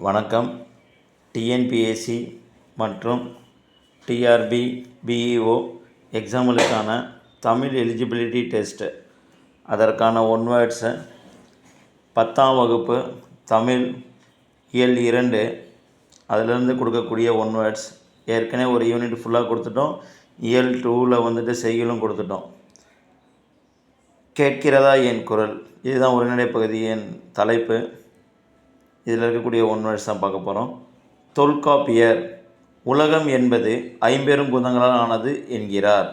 வணக்கம். டிஎன்பிஎஸ்சி மற்றும் TRB BEO எக்ஸாம்களுக்கான தமிழ் எலிஜிபிலிட்டி டெஸ்ட்டு அதற்கான ஒன் வேர்ட்ஸை பத்தாம் வகுப்பு தமிழ் இயல் இரண்டு. அதிலிருந்து கொடுக்கக்கூடிய ஒன் வேர்ட்ஸ் ஏற்கனவே ஒரு யூனிட் ஃபுல்லாக கொடுத்துட்டோம். இயல் டூவில் வந்துட்டு செய்யலும் கொடுத்துட்டோம். கேட்கிறதா என் குரல்? இதுதான் உரைநடை பகுதியின் தலைப்பு. இதில் இருக்கக்கூடிய ஒன் வேர்ட்ஸ் தான் பார்க்க போகிறோம் தொல்காப்பியர் உலகம் என்பது ஐம்பெரும் பூதங்களால் ஆனது என்கிறார்.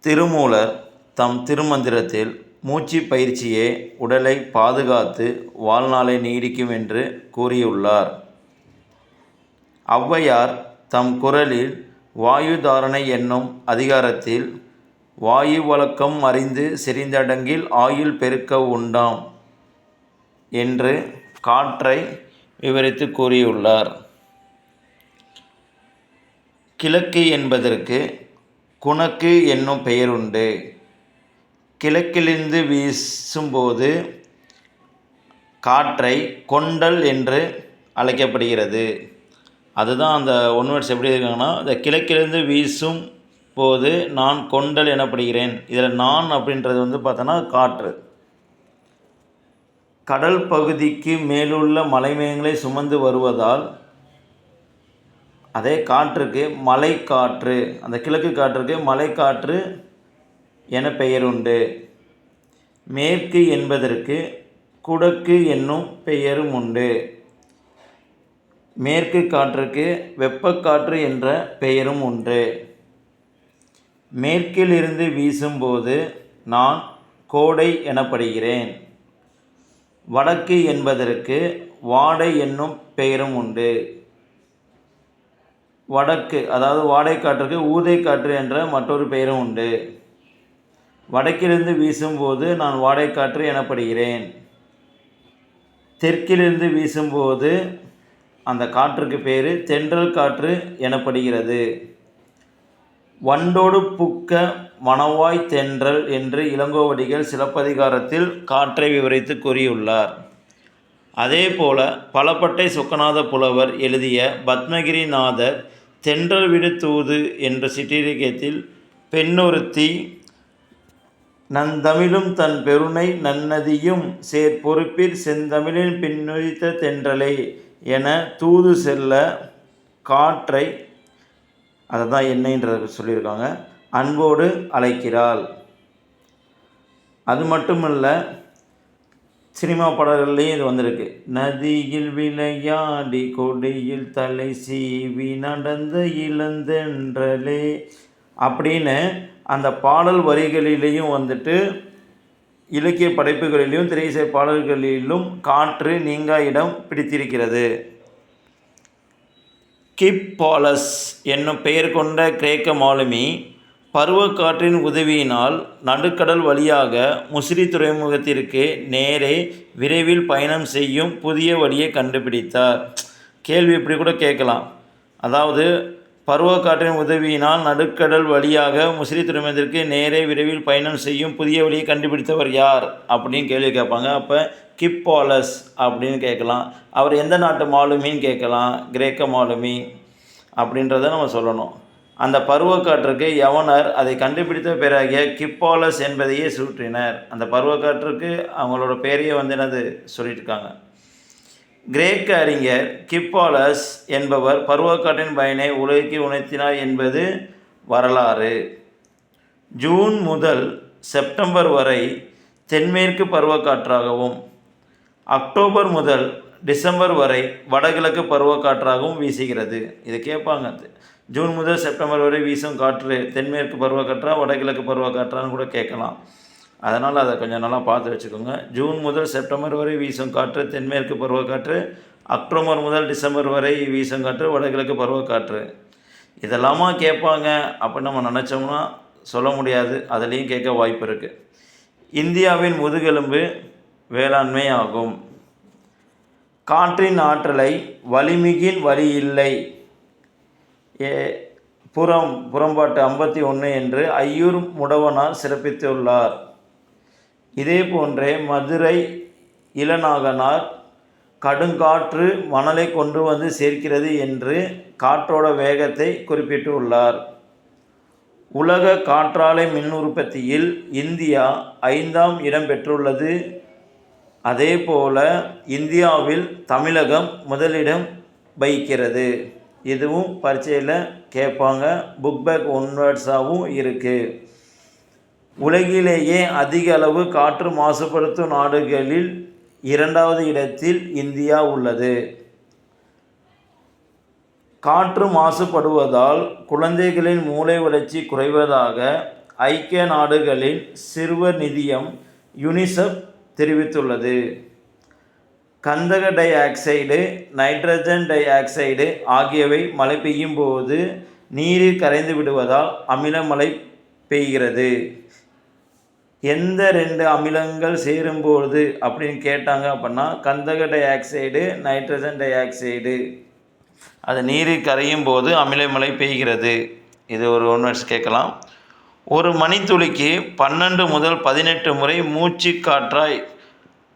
திருமூலர் தம் திருமந்திரத்தில் மூச்சு பயிற்சியே உடலை பாதுகாத்து வாழ்நாளை நீடிக்கும் என்று கூறியுள்ளார். ஔவையார் தம் குரலில் வாயு தாரணை என்னும் அதிகாரத்தில் வாயு வழக்கம் அறிந்து செறிந்தடங்கில் ஆயுள் பெருக்க உண்டாம். என்று காற்றை விவரித்து கூறியுள்ளார். கிழக்கு என்பதற்கு குணக்கு என்னும் பெயருண்டு. கிழக்கிலிருந்து வீசும்போது காற்றை கொண்டல் என்று அழைக்கப்படுகிறது. அதுதான் அந்த ஒன்வர்ட்ஸ் எப்படி இருக்காங்கன்னா இந்த கிழக்கிலிருந்து வீசும் போது நான் கொண்டல் எனப்படுகிறேன். இதில் நான் அப்படின்றது வந்து பார்த்தோன்னா காற்று. கடல் பகுதிக்கு மேலுள்ள மலைமேகங்களை சுமந்து வருவதால் அதே காற்றுக்கு மலை காற்று அந்த கிழக்கு காற்றுக்கு மலைக்காற்று என பெயர் உண்டு மேற்கு என்பதற்கு குடக்கு என்னும் பெயரும் உண்டு. மேற்கு காற்றுக்கு வெப்பக்காற்று என்ற பெயரும் உண்டு. மேற்கிலிருந்து வீசும்போது நான் கோடை எனப்படுகிறேன். வடக்கு என்பதற்கு வாடை என்னும் பெயரும் உண்டு. வடக்கு அதாவது வாடை காற்றுக்கு ஊதை காற்று என்ற மற்றொரு பெயரும் உண்டு. வடக்கிலிருந்து வீசும்போது நான் வாடை காற்று எனப்படுகிறேன். தெற்கிலிருந்து வீசும்போது அந்த காற்றுக்கு பேர் தென்றல் காற்று எனப்படுகிறது. வண்டோடு புக்க மணவாய் தென்றல் என்று இளங்கோவடிகள் சிலப்பதிகாரத்தில் காற்றை விவரித்து கூறியுள்ளார். அதேபோல பலப்பட்டை சொக்கநாத புலவர் எழுதிய பத்மகிரிநாதர் தென்றல் விடு தூது என்ற சிற்றிலக்கியத்தில் பெண்ணொருத்தி நந்தமிழும் தன் பெருனை நன்னதியும் சேர் பொறுப்பிற் செந்தமிழின் பின்னுரித்த தென்றலே என தூது செல்ல காற்றை அதை தான் என்னைன்றத சொல்லியிருக்காங்க. அன்போடு அழைக்கிறாள். அது மட்டும் இல்லை சினிமா பாடல்கள்லேயும் இது வந்திருக்கு. நதியில் விளையாடி கொடியில் தலை சீவி நடந்த இழந்தென்றலே அப்படின்னு அந்த பாடல் வரிகளிலேயும் வந்துட்டு இலக்கிய படைப்புகளிலும் திரைசை பாடல்களிலும் காற்று நீங்கா இடம் பிடித்திருக்கிறது. கிப்பாலஸ் என்னும் பெயர் கொண்ட கிரேக்க மாலுமி பருவக்காற்றின் உதவியினால் நடுக்கடல் வழியாக முசிறி துறைமுகத்திற்கு நேரே விரைவில் பயணம் செய்யும் புதிய வழியை கண்டுபிடித்தார். கேள்வி இப்படி கூட கேட்கலாம். அதாவது பருவக்காற்றின் உதவியினால் நடுக்கடல் வழியாக முசிறி துறைமுகத்திற்கு நேரே விரைவில் பயணம் செய்யும் புதிய வழியை கண்டுபிடித்தவர் யார்? அப்படின்னு கேள்வி கேட்பாங்க. அப்போ கிப்பாலஸ் அப்படின்னு கேட்கலாம். அவர் எந்த நாட்டு மாலுமின்னு கேட்கலாம். கிரேக்க மாலுமி அப்படின்றத நம்ம சொல்லணும். அந்த பருவக்காற்றுக்கு யவனர் அதை கண்டுபிடித்த பிறகிய கிப்பாலஸ் என்பதையே சூற்றினர். அந்த பருவக்காற்றுக்கு அவங்களோட பேரையே வந்து என்னது சொல்லியிருக்காங்க கிரேக்க அறிஞர் கிப்பாலஸ் என்பவர் பருவக்காற்றின் பயனை உலகிற்கு உணர்த்தினார் என்பது வரலாறு. ஜூன் முதல் செப்டம்பர் வரை தென்மேற்கு பருவக்காற்றாகவும் அக்டோபர் முதல் டிசம்பர் வரை வடகிழக்கு பருவக்காற்றாகவும் வீசுகிறது. இது கேட்பாங்க. ஜூன் முதல் செப்டம்பர் வரை வீசும் காற்று தென்மேற்கு பருவக்காற்றா வடகிழக்கு பருவக்காற்றான்னு கூட கேட்கலாம். அதனால் அதை கொஞ்சம் நல்லா பார்த்து வச்சுக்கோங்க. ஜூன் முதல் செப்டம்பர் வரை வீசும் காற்று தென்மேற்கு பருவக்காற்று அக்டோபர் முதல் டிசம்பர் வரை வீசும் காற்று வடகிழக்கு பருவக்காற்று. இதெல்லாமா கேட்பாங்க அப்படின்னு நம்ம நினச்சோம்னா சொல்ல முடியாது. அதுலேயும் கேட்க வாய்ப்பு இருக்குது இந்தியாவின் முதுகெலும்பு வேளாண்மை ஆகும் காற்றின் ஆற்றலை வலிமிகின் வழி இல்லை. ஏ புறம் புறம்பாட்டு ஐம்பத்தி ஒன்று என்று ஐயூர் முடவனார் சிறப்பித்துள்ளார். இதே போன்றே மதுரை இளநாகனார் கடுங்காற்று மணலை கொண்டு வந்து சேர்க்கிறது என்று காற்றோட வேகத்தை குறிப்பிட்டுள்ளார். உலக காற்றாலை மின் உற்பத்தியில் இந்தியா ஐந்தாம் இடம் பெற்றுள்ளது. அதேபோல இந்தியாவில் தமிழகம் முதலிடம் வகிக்கிறது. இதுவும் பரீட்சையில் கேட்பாங்க. புக் பேக் ஒன்வேர்ட்ஸாகவும் இருக்குது உலகிலேயே அதிக அளவு காற்று மாசுபடுத்தும் நாடுகளில் இரண்டாவது இடத்தில் இந்தியா உள்ளது. காற்று மாசுபடுவதால் குழந்தைகளின் மூளை வளர்ச்சி குறைவதாக ஐக்கிய நாடுகளின் சிறுவர் நிதியம் யுனிசெஃப் தெரிவித்துள்ளது. கந்தக dioxide nitrogen dioxide ஆகியவை மழை பெய்யும் போது நீரில் கரைந்து விடுவதால் அமிலமழை பெய்கிறது. எந்த ரெண்டு அமிலங்கள் சேரும்போது அப்படின்னு கேட்டாங்க அப்படின்னா கந்தக dioxide nitrogen dioxide அது நீரில் கரையும் போது அமிலமழை பெய்கிறது. இது ஒரு ஒன்வர்ஸ் கேட்கலாம். ஒரு மணித்துளிக்கு பன்னெண்டு முதல் பதினெட்டு முறை மூச்சு காற்றாய்.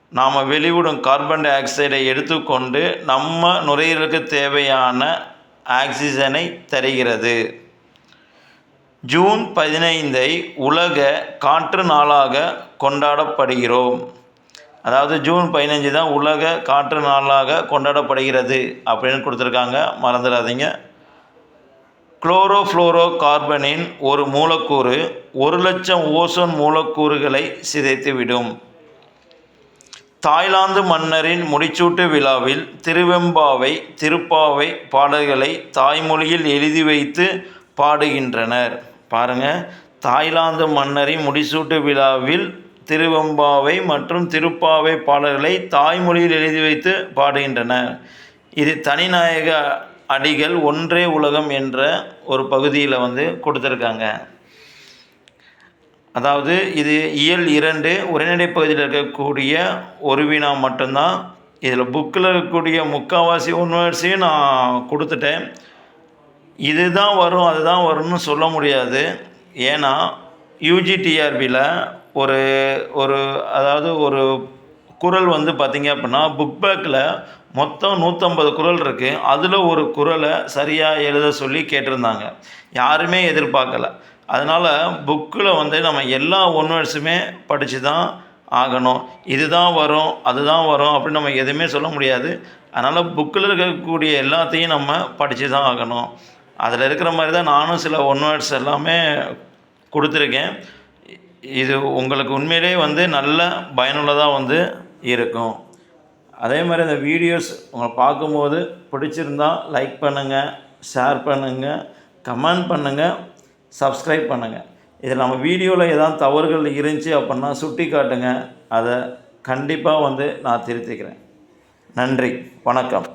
நாம் வெளிவிடும் கார்பன் டை ஆக்சைடை எடுத்துக்கொண்டு நம்ம நுரையீரலுக்கு தேவையான ஆக்சிஜனை தருகிறது. ஜூன் பதினைந்தை உலக காற்று நாளாக கொண்டாடப்படுகிறோம். அதாவது ஜூன் பதினஞ்சு தான் உலக காற்று நாளாக கொண்டாடப்படுகிறது அப்படின்னு கொடுத்துருக்காங்க. மறந்துடாதீங்க. குளோரோஃப்ளோரோ கார்பனின் ஒரு மூலக்கூறு ஒரு லட்சம் ஓசோன் மூலக்கூறுகளை சிதைத்துவிடும். தாய்லாந்து மன்னரின் முடிச்சூட்டு விழாவில் திருவெம்பாவை திருப்பாவை பாடல்களை தாய்மொழியில் எழுதி வைத்து பாடுகின்றனர். பாருங்கள் தாய்லாந்து மன்னரின் முடிசூட்டு விழாவில் திருவெம்பாவை மற்றும் திருப்பாவை பாடல்களை தாய்மொழியில் எழுதி வைத்து பாடுகின்றனர். இது தனிநாயக அடிகள் ஒன்றே உலகம் என்ற ஒரு பகுதியில் வந்து கொடுத்துருக்காங்க. அதாவது இது இயல் இரண்டு உரைநடை பகுதியில் இருக்கக்கூடிய ஒரு வினா மட்டும்தான். இதில் புக்கில் இருக்கக்கூடிய முக்கால்வாசி ஒன்வர்ஸையும் நான் கொடுத்துட்டேன். இதுதான் வரும் அதுதான் வரும்னு சொல்ல முடியாது. ஏன்னா யூஜிடிஆர்பியில் ஒரு ஒரு அதாவது ஒரு குரல் வந்து பார்த்திங்க அப்படின்னா புக் பேக்கில் மொத்தம் நூற்றம்பது குரல் இருக்குது அதில் ஒரு குரலை சரியாக எழுத சொல்லி கேட்டிருந்தாங்க. யாருமே எதிர்பார்க்கல. அதனால் புக்கில் வந்து நம்ம எல்லா ஒன்வர்ஸுமே படித்து தான் ஆகணும். இதுதான் வரும் அதுதான் வரும் அப்படின்னு நம்ம எதுவுமே சொல்ல முடியாது. அதனால் புக்கில் இருக்கக்கூடிய எல்லாத்தையும் நம்ம படித்து தான் ஆகணும். அதில் இருக்கிற மாதிரி தான் நானும் சில ஒன்வர்ஸ் எல்லாமே கொடுத்துருக்கேன். இது உங்களுக்கு உண்மையிலே வந்து நல்ல பயனுள்ளதாக வந்து இருக்கும். அதே மாதிரி இந்த வீடியோஸ் உங்களை பார்க்கும்போது பிடிச்சிருந்தா லைக் பண்ணுங்கள் ஷேர் பண்ணுங்கள் கமெண்ட் பண்ணுங்கள் சப்ஸ்கிரைப் பண்ணுங்கள் இதில் நம்ம வீடியோவில் ஏதாவது தவறுகள் இருந்துச்சு அப்படின்னா சுட்டி காட்டுங்க அதை கண்டிப்பாக வந்து நான் திருத்திக்கிறேன். நன்றி வணக்கம்.